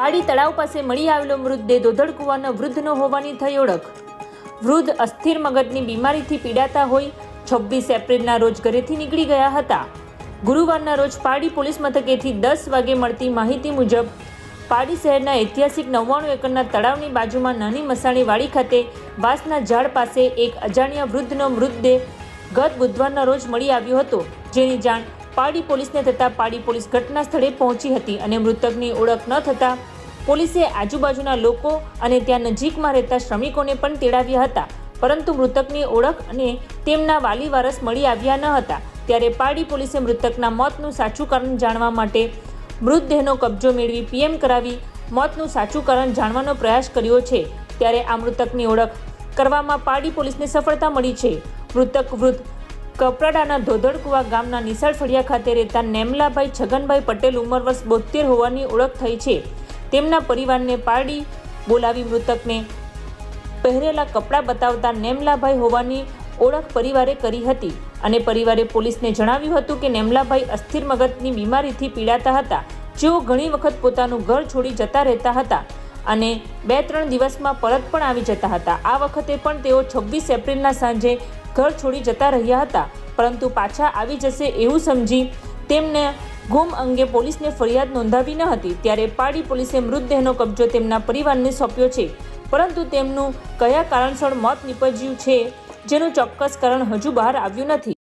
પાડી તળાવ પાસે મળી આવેલો મૃતદેહ દોધડ કુવાના વૃદ્ધનો હોવાની થઈ ઓળખ. વૃદ્ધ અસ્થિર મગજની બીમારીથી પીડાતા હોય છવ્વીસ એપ્રિલના રોજ ઘરેથી નીકળી ગયા હતા. ગુરુવારના રોજ પાડી પોલીસ મથકેથી દસ વાગે મળતી માહિતી મુજબ પાડી શહેરના ઐતિહાસિક નવ્વાણું એકરના તળાવની બાજુમાં નાની મસાણી વાડી ખાતે વાંસના ઝાડ પાસે એક અજાણ્યા વૃદ્ધનો મૃતદેહ ગત બુધવારના રોજ મળી આવ્યો હતો, જેની જાણ પાડી પોલીસને થતાં પાડી પોલીસ ઘટના સ્થળે પહોંચી હતી અને મૃતકની ઓળખ ન થતાં પોલીસે આજુબાજુના લોકો અને ત્યાં નજીકમાં રહેતા શ્રમિકોને પણ તેડાવ્યા હતા. પરંતુ મૃતકની ઓળખ અને તેમના વાલી વારસ મળી આવ્યા ન હતા. ત્યારે પાડી પોલીસે મૃતકના મોતનું સાચું કારણ જાણવા માટે મૃતદેહનો કબજો મેળવી પીએમ કરાવી મોતનું સાચું કારણ જાણવાનો પ્રયાસ કર્યો છે. ત્યારે આ મૃતકની ઓળખ કરવામાં પાડી પોલીસને સફળતા મળી છે. મૃતક વૃદ્ધ કપરાડાના ધોધડકુવા ગામના નિશાળ ફળિયા ખાતે રહેતા નેમલાભાઈ છગનભાઈ પટેલ ઉંમર વર્ષ બોતેર હોવાની ઓળખ થઈ છે. તેમના પરિવારને પાડી બોલાવી મૃતકને પહેરેલા કપડાં બતાવતા નેમલાભાઈ હોવાની ઓળખ પરિવારે કરી હતી અને પરિવારે પોલીસને જણાવ્યું હતું કે નેમલાભાઈ અસ્થિર મગજની બીમારીથી પીડાતા હતા. જેઓ ઘણી વખત પોતાનું ઘર છોડી જતા રહેતા હતા અને બે ત્રણ દિવસમાં પરત પણ આવી જતા હતા. આ વખતે પણ તેઓ છવ્વીસ એપ્રિલના સાંજે ઘર છોડી જતા રહ્યા હતા. પરંતુ પાછા આવી જશે એવું સમજી તેમને ગુમ અંગે પોલીસને ફરિયાદ નોંધાવી ન હતી. ત્યારે પાડી પોલીસે મૃતદેહનો કબજો તેમના પરિવારને સોંપ્યો છે. પરંતુ તેમનું કયા કારણસર મોત નીપજ્યું છે, જેનું ચોક્કસ કારણ હજુ બહાર આવ્યું નથી.